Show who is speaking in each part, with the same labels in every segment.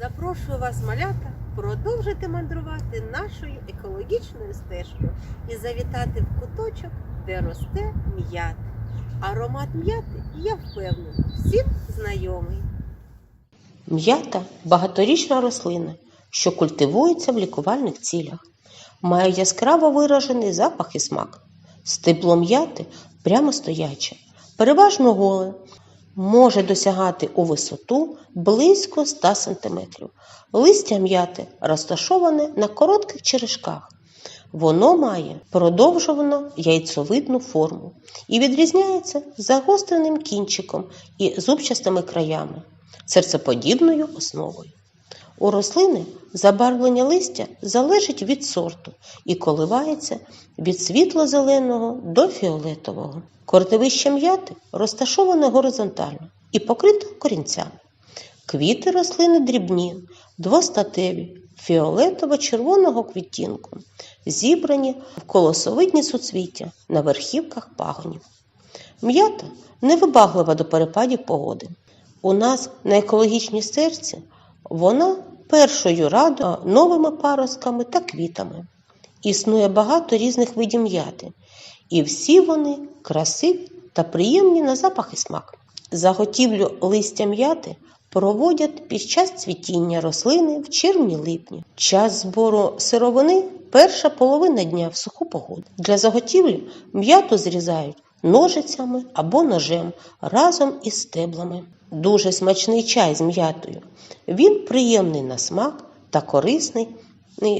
Speaker 1: Запрошую вас, малята, продовжити мандрувати нашою екологічною стежкою і завітати в куточок, де росте м'ята. Аромат м'яти, я впевнена, всім знайомий.
Speaker 2: М'ята багаторічна рослина, що культивується в лікувальних цілях. Має яскраво виражений запах і смак. Стебло м'яти прямо стояче, переважно голе, може досягати у висоту близько 100 см. Листя м'яти розташоване на коротких черешках. Воно має продовжувану яйцовидну форму і відрізняється загостреним кінчиком і зубчастими краями, серцеподібною основою. У рослини забарвлення листя залежить від сорту і коливається від світло-зеленого до фіолетового. Корневище м'яти розташоване горизонтально і покрите корінцями. Квіти рослини дрібні, двостатеві, фіолетово-червоного квітінку, зібрані в колосовидні суцвіття на верхівках пагонів. М'ята невибаглива до перепадів погоди. У нас на екологічній серці вона першою радує новими паростками та квітами. Існує багато різних видів м'яти, і всі вони красиві та приємні на запах і смак. Заготівлю листя м'яти проводять під час цвітіння рослини в червні-липні. Час збору сировини перша половина дня в суху погоду. Для заготівлі м'яту зрізають ножицями або ножем разом із стеблами. Дуже смачний чай з м'ятою. Він приємний на смак та корисний,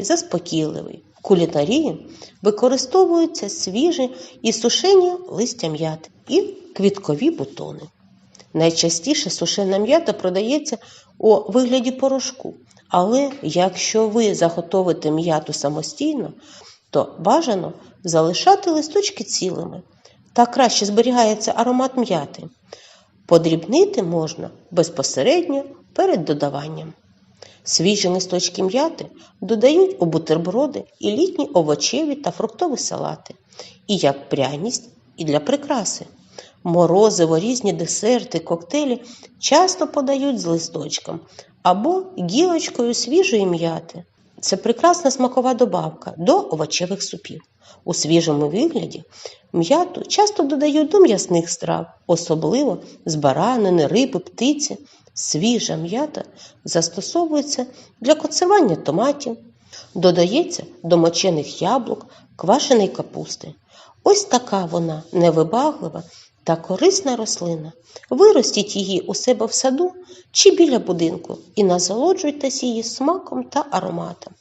Speaker 2: заспокійливий. В кулінарії використовуються свіжі і сушені листя м'яти і квіткові бутони. Найчастіше сушена м'ята продається у вигляді порошку. Але якщо ви заготовите м'яту самостійно, то бажано залишати листочки цілими. Так краще зберігається аромат м'яти. Подрібнити можна безпосередньо перед додаванням. Свіжі листочки м'яти додають у бутерброди і літні овочеві та фруктові салати, і як пряність, і для прикраси. Морозиво, різні десерти, коктейлі часто подають з листочком або гілочкою свіжої м'яти. Це прекрасна смакова добавка до овочевих супів. У свіжому вигляді м'яту часто додають до м'ясних страв, особливо з баранини, риби, птиці. Свіжа м'ята застосовується для консервування томатів, додається до мочених яблук, квашеної капусти. Ось така вона невибаглива та корисна рослина. Виростіть її у себе в саду чи біля будинку і насолоджуйтесь її смаком та ароматом.